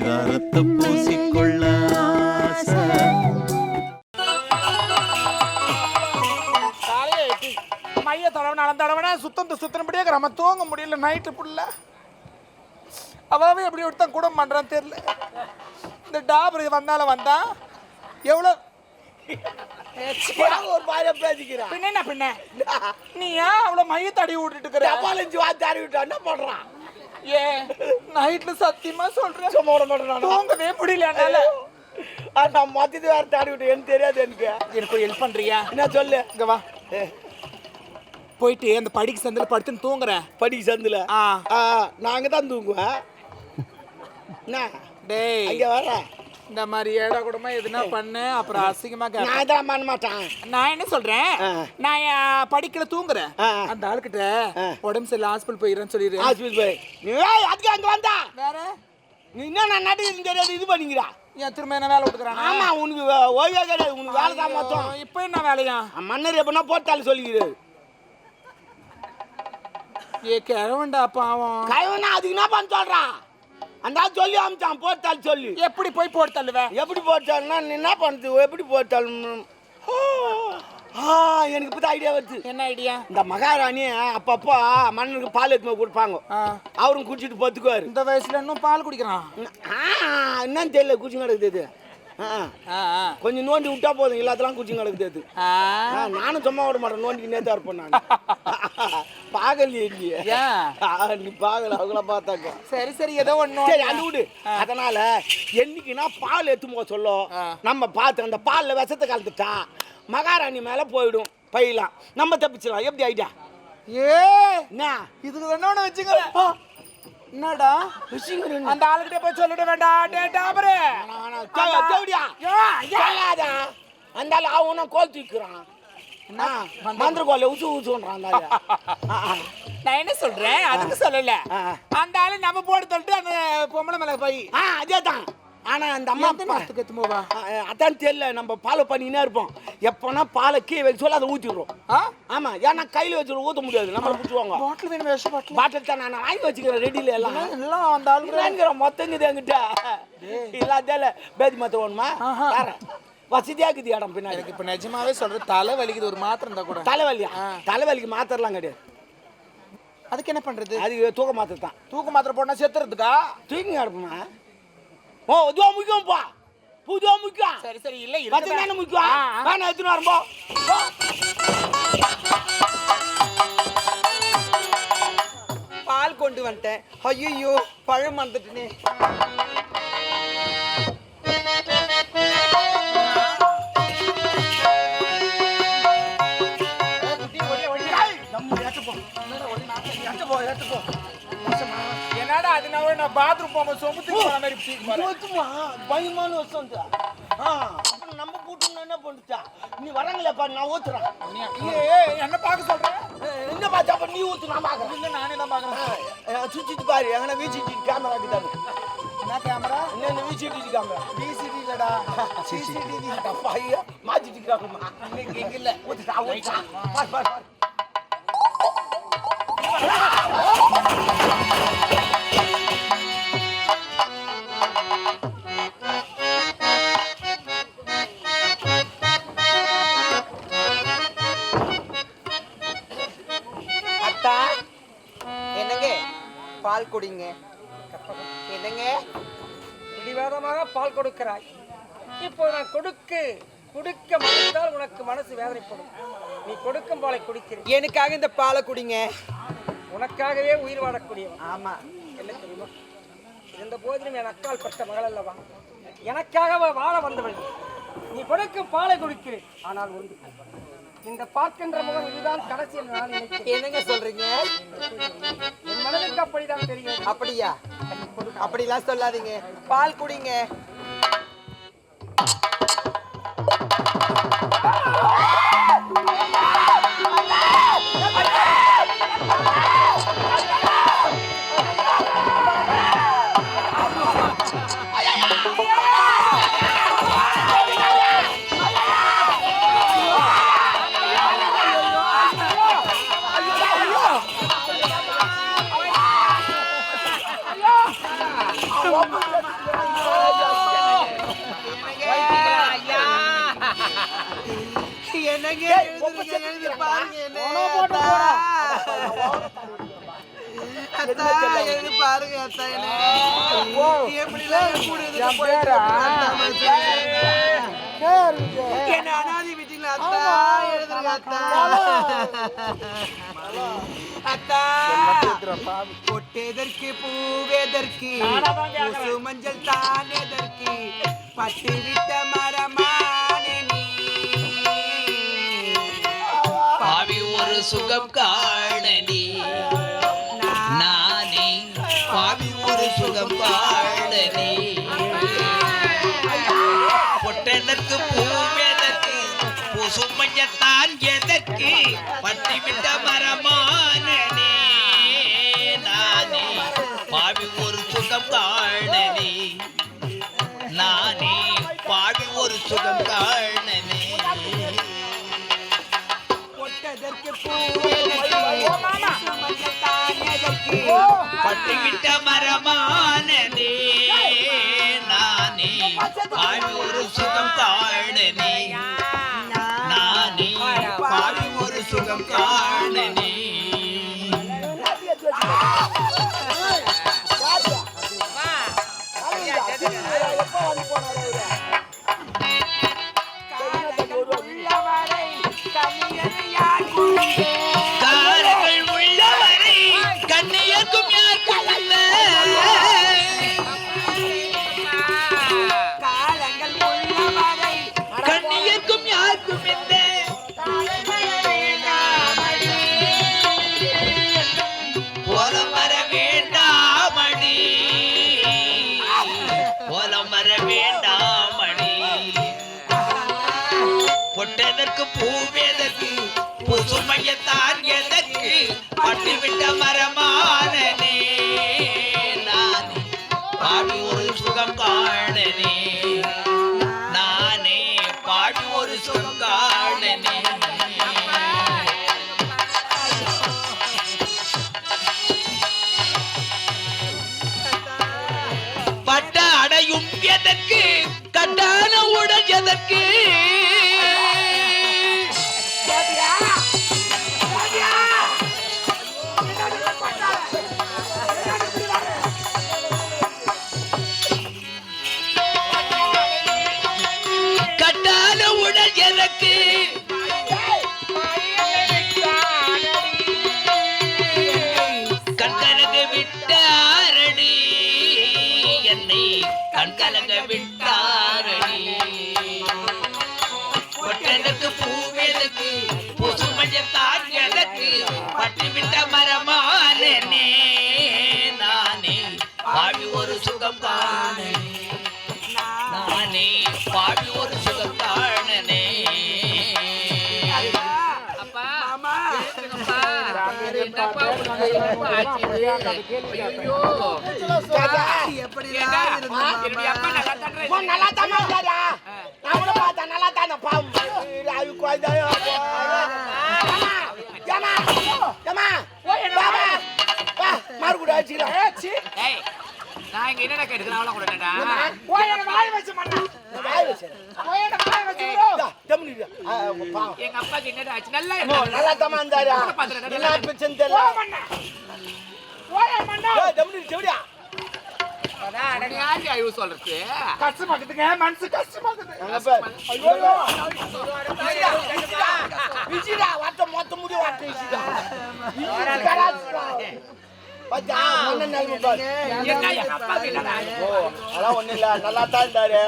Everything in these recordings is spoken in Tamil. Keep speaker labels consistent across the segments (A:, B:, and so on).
A: பரிதாரத்தை பூசிக்கொள்ள
B: மைய தடவை நடந்த தடவை சுத்தம் சுத்தனபடியே நம்ம தூங்க முடியல நைட்டு புள்ள அவாவே எப்படி ஒருத்தன் கூட பண்றான்னு தெரியல. இந்த டாபர் வந்தால வந்தா எவ்வளோ
C: ஒரு பாய பேசிக்கிறான்
B: பின்ன என்ன பின்ன? நீ ஏன் அவ்வளோ மைய தடி விட்டுட்டு இருக்கிற?
C: டபாலஞ்சு வாத்தி ஆடி விட்டா என்ன பண்றான்?
B: ஏ நைட்ல சத்தியமா சொல்றேன்.
C: சும்மா விட மாட்டேன்
B: தூங்கவே முடியல என்னால.
C: நான் மொத்தத்தை வேற தாடி விட்டு எனக்கு தெரியாது எனக்கு.
B: எனக்கு ஹெல்ப் பண்றியா?
C: என்ன சொல்லு.
B: இங்க வா. போயிட்டு அந்த படிக்கு சந்தில படுத்துன்னு தூங்குறேன்
C: படிக்க சந்தில?
B: ஆ.
C: நாங்க தான் தூங்குவேன். என்ன?
B: டேய்.
C: அங்க வர
B: இந்த மாதிரி ஏடா கூடமா எதுனா பண்ணு அப்புறம் அசிங்கமா.
C: நான் தான் பண்ண மாட்டேன்.
B: நான் என்ன சொல்றேன். நான் படிக்கல தூங்குறேன். அந்த ஆளுகிட்ட
C: ஆ.
B: உடம்பு சரியில்லை ஹாஸ்பிட்டல் போயிடுறேன்னு சொல்லிடு.
C: ஹாஸ்பிட்டல் போய். அதுக்கு அங்க வந்தா?
B: வேற?
C: நீ என்ன நான் நட்டு தெரியாது இது பண்ணிக்கிறா?
B: என் திரும்ப என்ன வேலை விட்டுக்கிறானா
C: ஆமா உனக்கு ஓய்வே கிடையாது. உனக்கு வேலை தான் மொத்தம்.
B: இப்போ என்ன வேலையா?
C: மன்னர் எப்படின்னா போட்டாலும் சொல்லிக்கிறாரு
B: ஏ கிழவன்டா பாவம்.
C: கைவனா அதுக்கு என்ன பண்ண சொல்றான். அந்த சொல்லி அமிச்சான் போட்டாலும் சொல்லி.
B: எப்படி போய் போட்டு தள்ளுவேன்
C: எப்படி போட்டாலும்னா நீ என்ன பண்ணுறது எப்படி ஆ எனக்கு இப்போ ஐடியா வருது.
B: என்ன ஐடியா
C: இந்த மகாராணி அப்பப்போ மன்னனுக்கு பால் எடுத்து கொடுப்பாங்க. அவரும் குடிச்சிட்டு பார்த்துக்குவாரு
B: இந்த வயசுல இன்னும் பால் குடிக்கிறான்.
C: ஆ என்னன்னு தெரியல குச்சி கிடக்குது. கொஞ்சம் நோண்டி விட்டா போதும் எல்லாத்தெல்லாம் குச்சி.
B: ஆ,
C: நானும் சும்மா விட மாட்டேன் நோண்டிக்கினே தான் இருப்பேன் நான். பாகலையே இல்லையே. நீ பாகல அவங்கள பார்த்தாக்க.
B: சரி சரி ஏதோ ஒண்ணு
C: சரி அது விடு. அதனால என்னைக்குன்னா பால் எடுத்து போக சொல்லும்.
B: ஆ.
C: நம்ம பார்த்து அந்த பால்ல விஷத்தை கலந்துட்டா மகாராணி மேல போயிடும் பையலாம் நம்ம தப்பிச்சிடலாம். எப்படி ஐடியா?
B: ஏ இதுக்கு என்ன ஒண்ணு வச்சுக்கிறேன் என்னடா?
C: விஷயங்கள்
B: அந்த ஆளுகிட்ட போய் சொல்லிட வேண்டாம். டே டாபரே
C: தேவடியா சொல்லாத அந்த ஆள் அவனும் கோல் தூக்கிறான் மந்திர கோல உசு உசுன்றான்.
B: நான் என்ன சொல்றேன்? அதுக்கு சொல்லல. அந்த ஆளு நம்ம போட்டு தள்ளிட்டு அந்த பொம்பளை மேல போய்.
C: ஆ அதே தான் ஆனா அந்த அம்மா
B: எந்த நேரத்துக்கு எத்து போவா.
C: ஆ, அதான் தெரியல. நம்ம ஃபாலோ பண்ணினே இருப்போம். எப்போனா பாலை கீழே வைக்க சொல்ல அதை ஊற்றிடுறோம் ஆமா ஏன்னா கையில் வச்சு ஊற்ற முடியாது. நம்மளை பிடிச்சுவாங்க.
B: பாட்டில் வேணும் விஷ பாட்டில்?
C: பாட்டில் தான் நான் வாங்கி வச்சுக்கிறேன் ரெடியில் எல்லாம்.
B: எல்லாம் அந்த ஆளுக்கு
C: இல்லைங்கிற மொத்தங்குது என்கிட்ட. இல்லாதால பேதி மாத்த வேணுமா. வேற வசதியா இருக்குது இடம் பின்னாடி.
B: இப்ப நிஜமாவே சொல்ற தலை வலிக்குது. ஒரு மாத்திரம் இருந்தா கூட.
C: தலைவலியா தலைவலிக்கு மாத்திரலாம் கிடையாது.
B: அதுக்கு என்ன பண்றது?
C: அதுக்கு தூக்க மாத்திரை தான்.
B: தூக்க மாத்திரை போட்டா செத்துறதுக்கா?
C: தூக்கி கிடப்புமா? ஓ இதுவா முக்கியம்ப்பா புதுவா முக்கியம்.
B: சரி சரி இல்ல
C: பத்து தானே முக்கியம். வேணா எடுத்துன்னு வரும்போ. போ.
D: பால் கொண்டு வந்துட்டேன். ஐயோ பழம் வந்துட்டுனே
B: என்னடா அது நான் போகும்போது சொம்புத்துக்கு போன மாதிரி தூக்கி போறேன்.
C: ஓத்துமா பயமான அப்புறம் நம்ம கூட்டணும் என்ன பண்ணுச்சா? நீ வரங்களேப்பா நான் ஊத்துறேன்.
B: என்ன பார்க்க சொல்றேன்
C: என்ன பார்த்தா அப்ப நீ ஊத்து நான் பாக்குறேன்
B: இல்ல நானே தான் பாக்குறேன்
C: சுச்சிட்டு பாரு எங்கன்னா விசிடி கேமரா கிட்டாரு
B: என்ன கேமரா
C: என்ன விசிடி கேமரா
B: பிசிடி இல்லடா. சிசிடிவி
C: ஐயா மாத்திட்டு இருக்காங்கம்மா.
B: இங்க இல்ல.
C: ஊத்துட்டா ஊத்துட்டா பாரு பாரு பாரு.
D: பால் குடிங்க. என்னங்க?
E: பிடிவாதமாக பால் கொடுக்கிறாய். இப்போ நான் கொடுக்க குடிக்க மறுத்தால் உனக்கு மனசு வேதனைப்படும். நீ கொடுக்கும் பாலை குடிக்கிறேன்.
D: எனக்காக இந்த பாலை குடிங்க.
E: உனக்காகவே உயிர் வாழக்கூடியவன்.
D: ஆமா.
E: என்ன தெரியுமா? இருந்த போதிலும் என் அக்கால் பட்ட மகள் அல்லவா? எனக்காக வாழ வந்தவள். நீ கொடுக்கும் பாலை குடிக்கிறேன். ஆனால் ஒன்று இந்த பார்க்கின்ற முகம் இதுதான் கடைசி
D: என்னங்க சொல்றீங்க?
E: என் மனதுக்கு அப்படிதான் தெரியும்.
D: அப்படியா? அப்படிலாம் சொல்லாதீங்க. பால் குடிங்க. மனுஷன். என்ன? அனாதை விட்டீங்களா அத்தா எழுதுங்க அத்தா. அத்தா. பொட்டெதற்கு பூவெதற்கு மஞ்சள் தான் எதற்கு? பட்டு விட்ட மரமானே
A: சுகம் காணனி நானே பாவி ஒரு சுகம் காணனி பொட்டனருக்கு பூவெதற்கு புசுமையத்தான் எதற்கு? பட்டிவிட்ட
D: மரமா
A: பட்டுவிட்ட மரமானனே நானே பாடி ஒரு சுகம் காணனே. நானே பாடி. ஒரு சுகம் காணனே. பொட்டதற்கு பூவேதற்கு புதுமையத்தான் எதற்கு பட்டுவிட்ட மரமானனே. எதற்கு? கட்டான உடல் எதற்கு? கட்டான உடல் எதற்கு? கண்கலங்க விட்டாரடி என்னை கண்கலங்க விட்டாரடி கொட்டதற்கு பூவெதற்கு புசுமஞ்சத்தான் பட்டு விட்ட மரமானே.
C: நல்லா தானே கூட பார்த்தேன், நல்லா தானே, பாவம். அடிச்சுக்கிறேன்.
F: நான் இங்க என்னடா கேட்டுக்கிறேன் அவ்வளவு கூட
B: வாய் வச்சு
C: வாய்
B: வாய் வச்சு
F: எங்க அப்பாக்கு என்னடா ஆச்சு நல்லா.
C: நல்லா தாம்மா இருந்தாரா? என்ன பிரச்சனை தெரியல.
B: மனசு கஷ்டமாக்குது
C: அங்க பாத்தியா, முன்ன நிலைமை பாரு. அதெல்லாம் ஒண்ணும் இல்ல, நல்லா தான் இருந்தாரு.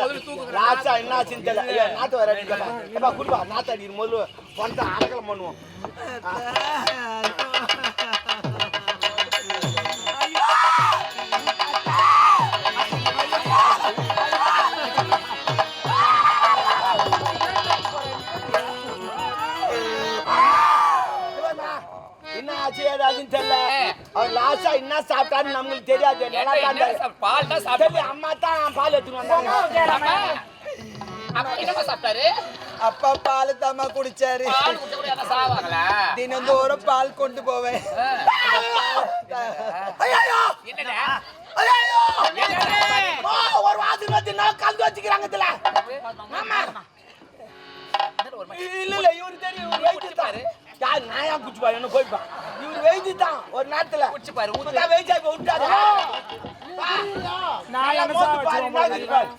C: லாஸ்டா என்ன ஆச்சுன்னு தெரியல. ஐயா, நாத்து வர அடிக்கப்பா. எப்பா, குடுப்பா, நாத்து அடிக்கிற முதல்ல பணத்தை அடக்கலம் பண்ணுவோம். லாஸ்டா என்ன சாப்பிட்டாருன்னு நம்மளுக்கு தெரியாது. நல்லா தான்
F: பால் தான்
C: சரி
F: சாப்பிட்டாரு
C: அம்மா தான் பால் எடுத்துன்னு வந்தாங்க.
F: அப்பா,
D: பால் தாமா குடிச்சாரு. தினந்தோறும் பால் கொண்டு போவேன்.
C: ஒரு வாசல் கலந்து வச்சுக்கிறாங்க இதுல. இல்ல இல்ல இவரு தெரியும் யார் ஏன் குச்சி பாரு என்ன போய்ப்பா இவரு வெயிட் தான் ஒரு நேரத்துல. குச்சி பாரு ஊத்தா. வெயிட் ஆகி விட்டாரு
B: என்ன சாவ
C: பாரு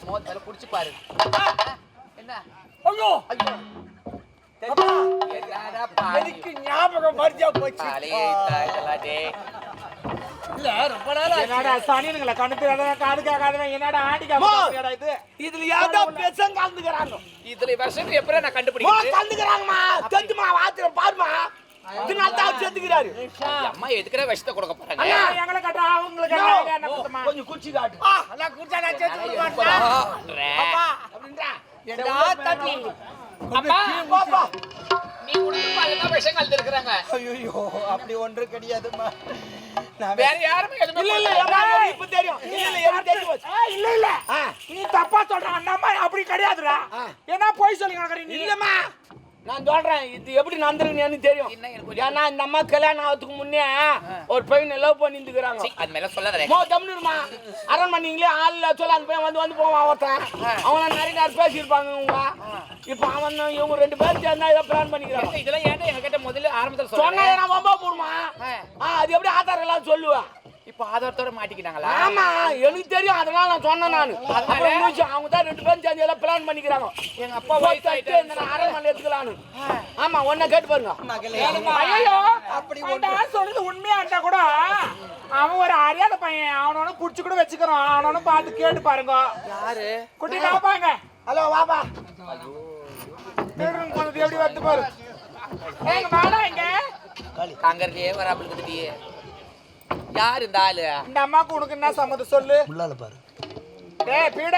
F: மோத்தல குடிச்சு பாரு. என்ன?
C: ஐயோ
F: யாரா பாரு
C: எனக்கு ஞாபகம் மரியா போச்சு. இல்ல ரொம்ப நாளா
B: என்னடா சனியனுங்களா தெரியாத காது கேட்காதவன் என்னடா ஆண்டிக்கா
C: மோ.
B: இது?
C: இதுல யாரோ பெசங்க கலந்துக்கிறாங்க
F: இதுல வருஷம் எப்படி நான்
C: மோ
F: கண்டுபிடிக்கிறது
C: கலந்துக்கிறாங்கம்மா செத்துமா வாத்திரம் பாருமா
F: அம்மா எதுக்குற விஷத்தை கொடுக்க போறாங்க?
B: அவங்களுக்கு
C: கொஞ்சம் குச்சி காட்டு.
B: குடிச்சா நான் சேர்த்து
F: எப்பா
B: மாட்டேன்?
C: அப்படின்றா.
B: என்னடா
F: அம்மா
C: பாப்பா
F: நீ இருக்கிறாங்க
D: ஐயோ அப்படி ஒன்று கிடையாதும்மா. நான்
F: வேற யாருமே எதுவுமே
C: இல்ல இல்ல
F: பண்ணல.
C: ஏம்மா, எனக்கு இப்ப தெரியும். இல்ல இல்ல எனக்கு தெரியும்
B: இல்ல இல்ல. நீ தப்பா சொல்ற. அந்த அம்மா அப்படி கிடையாதுடா. என்ன போய் சொல்லி கிடக்குற நீ.
C: இல்லம்மா. நான் சொல்றேன் இது எப்படி நடந்திருக்குன்னு தெரியும். ஏன்னா இந்த அம்மா கல்யாணம் ஆகிறதுக்கு முன்னே ஒரு பையனை லவ் பண்ணி இருந்துக்கிறாங்க
F: சீ, அது மேல சொல்லாத
C: மோ தம்னுருமா அரண்மனைங்களே ஆள் சொல்ல அந்த பையன் வந்து வந்து போவான் ஒருத்தன். அவன நிறைய நேரம் பேசியிருப்பாங்க இவங்க. இப்போ அவன் இவங்க ரெண்டு பேரும் சேர்ந்தா ஏதோ பிளான் பண்ணிக்கிறாங்க
F: இதெல்லாம் ஏன்டா எங்க கிட்ட முதல்ல ஆரம்பத்துல
C: சொன்னா நான் வம்பா போடுமா? அது எப்படி ஆதாரம் எல்லாம் சொல்லுவேன்
F: இப்போ ஆதாரத்தோட மாட்டிக்கிட்டாங்களா?
C: ஆமா எனக்கு தெரியும் அதனால நான் சொன்னேன் நான். முடிச்சு அவங்க தான் ரெண்டு பேரும் சேர்ந்து எல்லாம் பிளான் பண்ணிக்கிறாங்க.
F: எங்க அப்பா வயசாயிட்டு
C: தட்டு இந்த நான் அரண்மனை எடுத்துக்கலான்னு ஆமா ஒன்ன கேட்டு பாருங்க.
B: ஐயோ
D: அப்படி
B: சொல்றது உண்மையா இருந்தா கூட. அவன் ஒரு அறியாத பையன். அவனோட புடிச்சு கூட வச்சுக்கிறான். அவனோட பார்த்து கேட்டு பாருங்க.
F: யாரு?
B: குட்டி காப்பாங்க
C: ஹலோ வாப்பா.
B: எப்படி வந்து பாரு. ஏங்க மேடம் எங்க
F: அங்கறதே வராமல் இருக்குதுடியே யார் இந்த ஆளு?
B: இந்த அம்மாக்கு உனக்கு என்ன சம்மதம் சொல்லு?
D: உள்ளால பாரு.
B: டேய் பீட.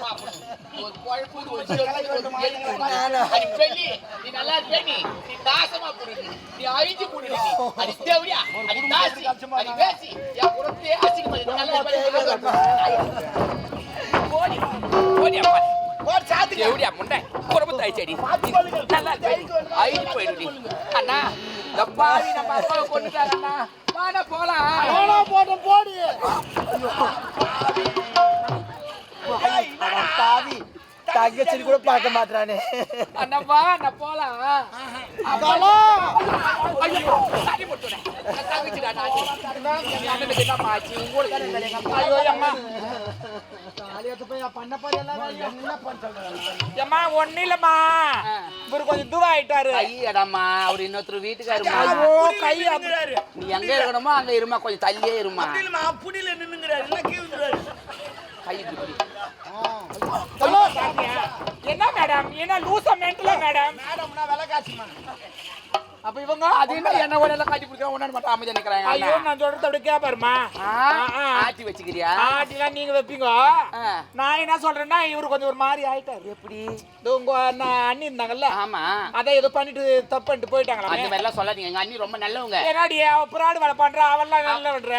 B: పాపను ఒక
F: కొడుకు ఒక చెల్లి అది పెళ్లి నీ నల్లా పెళ్లి నీ దాసమా పురుడి నీ ఆయుధి పురుడి అది దేవుడా అది దాసి అది వేసి యా
D: పురతే అసి
F: మరి నల్లా కోడి కోడి అమ్మ కోడి చాతి దేవుడా ముండే புறப்பு தாய்ச்சடி நல்லா ஐடி போயிடுடி அண்ணா தப்பாவி நம்ம அப்பாவை கொண்டுட்டாரு அண்ணா வாடா போலாம்
C: போட்டோம் போடு
F: உங்களுக்கு என்ன தெரியும்? எங்க
B: ஐயோ அம்மா அம்மா ஒண்ணு இல்லம்மா. இவரு கொஞ்சம் துவா ஆயிட்டாரு
F: ஐயடாமா அவர் இன்னொருத்தர் வீட்டுக்காருமா
B: ஐயோ கை
F: நீ எங்க இருக்கணுமோ அங்க இருமா கொஞ்சம் தள்ளியே இருமா.
C: புடியில நின்னுங்கிறாரு
F: கை
B: என்ன மேடம் என்ன லூசா மென்டலா மேடம்
C: மேடம்னா விலை காசுமா
B: அப்ப இவங்க
F: அது என்ன என்ன எல்லாம் காட்டி பிடிக்க ஒன்னு மட்டும் அமைதியா நிக்கிறாங்க
B: ஐயோ நான் சொல்றது அப்படி கேப்பாருமா.
F: ஆட்டி வச்சுக்கிறியா?
B: ஆட்டிலாம் நீங்க வைப்பீங்க. நான் என்ன சொல்றேன்னா இவரு கொஞ்சம் ஒரு மாதிரி ஆயிட்டாரு.
F: எப்படி?
B: உங்க அண்ணா- இருந்தாங்கல்ல?
F: ஆமா.
B: ஏதோ பண்ணிட்டு தப்பு பண்ணிட்டு போயிட்டாங்களா
F: அந்த சொல்லாதீங்க. எங்க அண்ணி ரொம்ப நல்லவங்க.
B: என்னடி அவ பிராடு வேலை பண்றா அவெல்லாம் நல்ல விடுற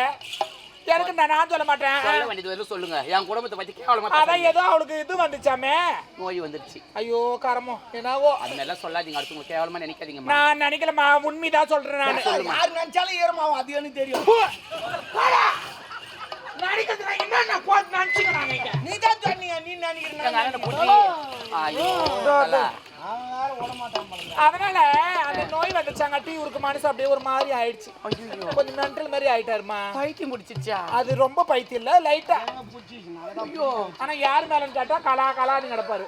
B: எனக்கு நான் நான் சொல்ல மாட்டேன்.
F: சொல்ல வேண்டியது வரைக்கும் சொல்லுங்க. என் குடும்பத்தை பத்தி கேவலமா
B: அதான். ஏதோ அவளுக்கு இது வந்துச்சாமே?
F: நோய் வந்துருச்சு.
B: ஐயோ கரமோ என்னவோ.
F: அது எல்லாம் சொல்லாதீங்க அடுத்தவங்க கேவலமா நினைக்காதீங்கம்மா
B: நான் நினைக்கலமா உண்மைதான் சொல்றேன் நானு.
C: யார் நினைச்சாலும் ஏறுமாவும் அது எனக்கு தெரியும்.
B: நடிக்கிறதுல என்னென்ன போட்டு நினைச்சுக்கிறாங்க
C: நீ தான் சொன்னீங்க நீ நினைக்கிறேன்.
F: ஐயோ.
B: அதனால அந்த நோய் வந்துச்சாங்காட்டி இவருக்கு மனசு அப்படியே ஒரு மாதிரி ஆயிடுச்சு. கொஞ்சம் மென்டல் மாதிரி ஆயிட்டாருமா.
F: பைத்தியம் முடிச்சிருச்சா
B: அது ரொம்ப பைத்தியம் இல்ல லைட்டா ஆனா யார் மேலன்னு கேட்டா கலா கலான்னு கிடப்பாரு.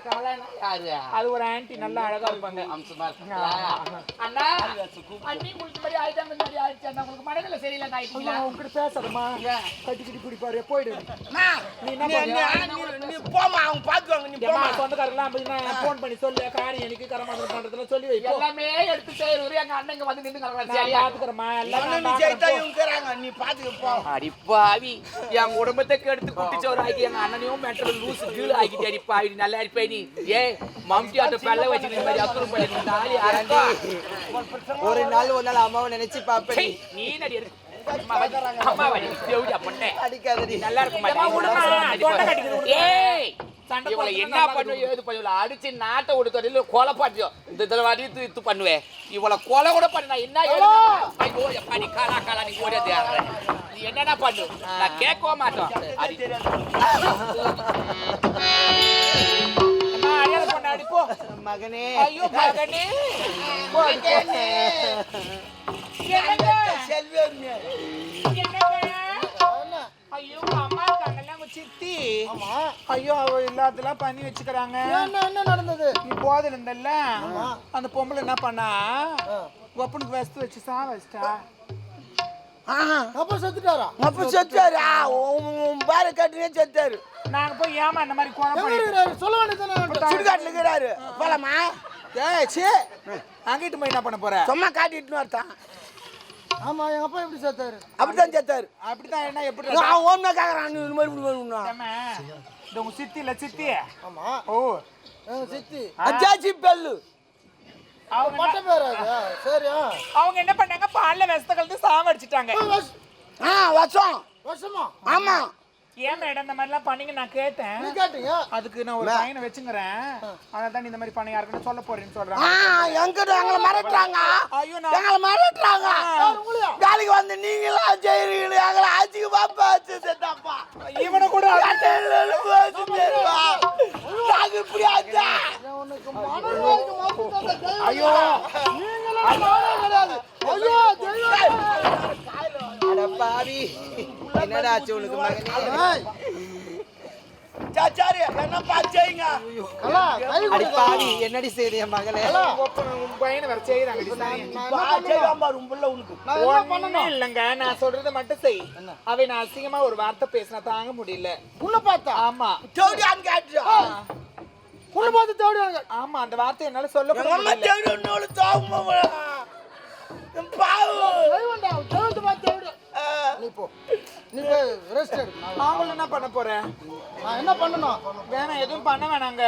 B: அது ஒரு ஆன்ட்டி நல்லா அழகா இருப்பாங்க?
F: அண்ணா அண்ணி முடிச்ச மாதிரி ஆயிட்டாங்க இந்த மாதிரி ஆயிடுச்சு அண்ணா. உங்களுக்கு மனநிலை சரியில்லை ஆயிட்டீங்களா?
B: உங்ககிட்ட பேசாதம்மா கட்டி கட்டி பிடிப்பாரு. போயிடு. நீ என்ன
C: போமா அவங்க பாத்துவாங்க நீ போமா
B: அப்படின்னா ஃபோன் பண்ணி சொல்லு. காரியம் எனக்கு கரமாசம் பண்றதுல சொல்லி வை போ.
F: எல்லாமே எடுத்து செய்யறது எங்க அண்ணங்க வந்து நின்று கிடக்குறாங்க
B: நான்
F: சரியா
B: பாத்துக்கிறேம்மா எல்லாம்
C: நீ ஜெயித்தா
B: பாக்குறேன், போ.
C: இவங்க இருக்கிறாங்க நீ பாத்துக்க போ.
F: என் குடும்பத்தை கெடுத்து குட்டிச்சோறு ஆக்கி எங்க அண்ணனையும் மெட்டல் லூசு கீழே ஆக்கிட்டு அடிப்பாவி நீ நல்லா இருப்பே நீ. ஏ மம்டி ஆட்ட பெல்ல வச்சு இந்த மாதிரி அப்புறம் பண்ணி தாலி
D: ஒரு நாள் ஒரு நாள் அம்மாவை நினைச்சு பாப்பேன்.
F: சீ, நீ நடி எடு. அம்மா வடி அம்மா வடி தேவடி அப்பட்டே
D: அடிக்காதடி.
F: நல்லா இருக்க
B: ஏம்மா, விடுமா, தொண்டை கடிக்குது,
F: மாட்டேன்
B: விடுமா.
F: ஏய் இவளை என்ன
B: நல்லா
F: பண்ணுவ ஏது பண்ணுவ அடிச்சு நாட்டை கொடுத்து கொலை பாட்டியோ. இந்த தடவை அடி இது பண்ணுவேன் இவளை கொலை கூட பண்ண. என்ன? ஐயோ எப்பா நீ காலா காலா நீ ஓடியது நீ என்னடா பண்ணு? நான் கேட்கவே மாட்டோம்.
D: மகனே.
B: ஐயோ, மகனே.
C: செல்வம்.
B: என்னங்க? ஐயோ, உங்க அம்மா இருக்காங்கல்ல, உங்க சித்தி. ஐயோ, அவ எல்லாத்தெல்லாம் பண்ணி வச்சுக்கிறாங்க.
C: என்ன நடந்தது?
B: நீ போதில் இருந்தல்ல? அந்த பொம்பளை என்ன பண்ணா? ஒப்பனுக்கு வஸ்து வச்சு சா வச்சிட்டா.
C: அப்ப செத்துட்டாரா? அப்ப செத்தாரு ஆ, உன் உன் பாரு கட்டினே செத்தாரு
B: நாங்க போய் ஏமா இந்த மாதிரி கோலம் பண்ணி
C: சொல்ல வேண்டியதானே சுடுகாட்டுல இருக்கிறாரு. போலாமா?
B: சே. அங்கிட்டு போய் என்ன பண்ண போற?
C: சும்மா காட்டிட்டு வரத்தான்
G: ஆமா எங்க அப்பா எப்படி சேர்த்தாரு?
C: அப்படித்தான் செத்தாரு
B: அப்படித்தான் என்ன எப்படி
C: நான் ஓன்மே கேக்குறான் நீ இந்த மாதிரி இப்படி வேணும்னா
B: இந்த உங்க சித்தி இல்ல சித்தி?
G: ஆமா.
B: ஓ.
G: சித்தி.
C: அச்சாச்சி பெல்லு.
B: அவங்க
G: பட்ட
B: என்ன-
G: பேர் அது? சரி.
B: அவங்க என்ன பண்ணாங்க? பால்ல விஷத்தை கலந்து சாவடிச்சிட்டாங்க.
C: ஆ வருஷம்
G: வருஷமா
C: ஆமா.
B: ஏன் மேடம் இந்த மாதிரிலாம் பண்ணீங்க நான் கேட்டேன்.
G: நீ கேட்டீங்க
B: அதுக்கு நான் ஒரு பையனை வச்சுங்கிறேன். அதான் இந்த மாதிரி பண்ண யாருக்குன்னு சொல்ல போறேன்னு சொல்றாங்க.
C: எங்கிட்ட எங்களை மிரட்டுறாங்க.
B: ஐயோ
C: எங்களை மிரட்டுறாங்க.
G: உங்களையா?
C: வேலைக்கு வந்து நீங்களா செய்றீங்களே? எங்களை ஆச்சுக்கு பாப்பா வச்சு செத்தாப்பா.
B: இவனை கூட
C: நாங்க இப்படி ஆச்சா?
B: ஐயோ.
G: ஐயோ
D: பாவி. என்னடா ஆச்சு உனக்கு மகனே?
C: என்னப்பா செய்யுங்க
D: அடி. பாவி என்னடி செய்யுது என் மகளே
B: உன் பையனை வேற செய்யறாங்க இல்லைங்க நான் சொல்றதை மட்டும் செய். அவை நான் அசிங்கமா ஒரு வார்த்தை பேசினா தாங்க முடியல.
G: உள்ள பார்த்தா?
B: ஆமா.
G: உள்ள பார்த்து தேடுவாங்க
B: ஆமா அந்த வார்த்தை என்னால சொல்ல முடியல.
G: நீ போ. நீ போய் ரெஸ்ட் எடு. நான்
B: நாங்களும் என்ன பண்ண போறேன்
G: நான் என்ன பண்ணணும்?
B: வேணாம் எதுவும் பண்ண வேணாங்க.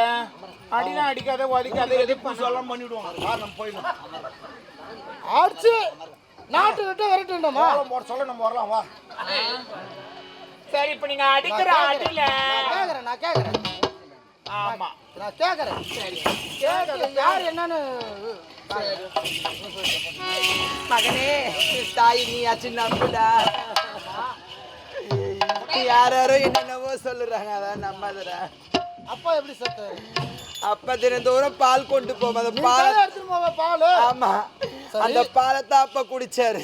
B: அடிலாம் அடிக்காத உதைக்காத எதுவும் பண்ண
C: சொல்ல பண்ணிடுவாங்க வா நம்ம போயிடலாம்
G: அடிச்சு நாட்டு விட்டு
C: போட சொல்ல நம்ம வரலாம் வா.
B: சரி இப்ப நீங்க அடிக்கிற அடியில
G: கேக்குறேன் நான் கேக்குறேன்.
B: ஆமா.
G: நான் கேக்குறேன். கேக்குறேன். யார் என்னன்னு
D: மகனே தாய் நீ ஆச்சு நம்புடா யாரோ என்னென்னவோ சொல்லுறாங்க அதான் நம்பாதடா
G: அப்பா எப்படி செத்தாரு
D: அப்ப தினந்தோறும் பால் கொண்டு போவோம் அந்த பால்
G: பால்
D: ஆமா அந்த பாலை தான் அப்ப குடிச்சாரு